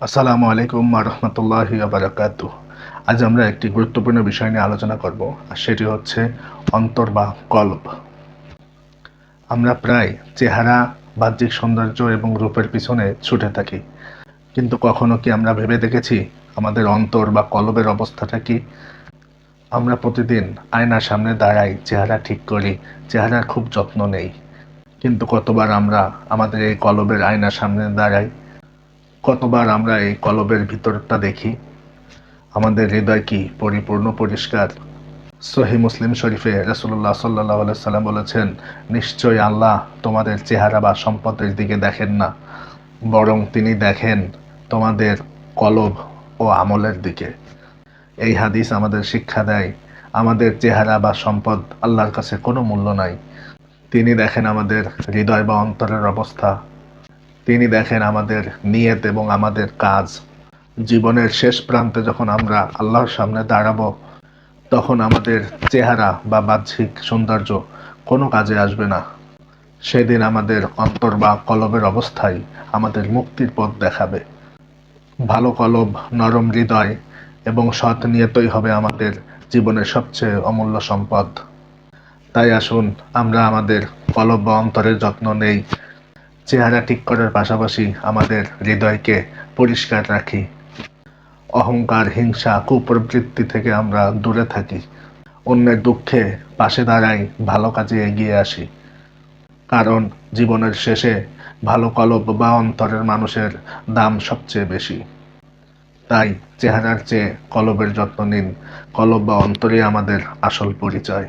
আসসালামু আলাইকুম রহমতুল্লাহি বারাকাতু আজ আমরা একটি গুরুত্বপূর্ণ বিষয় নিয়ে আলোচনা করব, আর সেটি হচ্ছে অন্তর বা কলব আমরা প্রায় চেহারা, বাহ্যিক সৌন্দর্য এবং রূপের পিছনে ছুটে থাকি। কিন্তু কখনো কি আমরা ভেবে দেখেছি আমাদের অন্তর বা কলবের অবস্থাটা কি? আমরা প্রতিদিন আয়নার সামনে দাঁড়াই, চেহারা ঠিক করি, চেহারার খুব যত্ন নেই। কিন্তু কতবার আমরা আমাদের এই কলবের আয়নার সামনে দাঁড়াই কতবার আমরা এই কলবের ভিতরটা দেখি? আমাদের হৃদয় কি পরিপূর্ণ পরিষ্কার? সহি মুসলিম শরীফে রসুল্লাহ সাল্লাহ সাল্লাম বলেছেন, নিশ্চয়ই আল্লাহ তোমাদের চেহারা বা সম্পদের দিকে দেখেন না, বরং তিনি দেখেন তোমাদের কলব ও আমলের দিকে। এই হাদিস আমাদের শিক্ষা দেয়, আমাদের চেহারা বা সম্পদ আল্লাহর কাছে কোনো মূল্য নাই। তিনি দেখেন আমাদের হৃদয় বা অন্তরের অবস্থা তিনি দেখেন আমাদের নিয়ত এবং আমাদের কাজ। জীবনের শেষ প্রান্তে যখন আমরা আল্লাহর সামনে দাঁড়াবো, তখন আমাদের চেহারা বা বাহ্যিক সৌন্দর্য কোনো কাজে আসবে না। সেদিন আমাদের অন্তর বা কলবের অবস্থায় আমাদের মুক্তির পথ দেখাবে। ভালো কলব, নরম হৃদয় এবং সৎ নিয়তই হবে আমাদের জীবনের সবচেয়ে অমূল্য সম্পদ। তাই আসুন, আমরা আমাদের কলব বা অন্তরের যত্ন নেই। চেহারা ঠিক করার পাশাপাশি আমাদের হৃদয়কে পরিষ্কার রাখি। অহংকার, হিংসা, কুপ্রবৃত্তি থেকে আমরা দূরে থাকি। অন্যের দুঃখে পাশে দাঁড়াই, ভালো কাজে এগিয়ে আসি। কারণ জীবনের শেষে ভালো কলব বা অন্তরের মানুষের দাম সবচেয়ে বেশি। তাই চেহারার চেয়ে কলবের যত্ন নিন। কলব বা অন্তরে আমাদের আসল পরিচয়।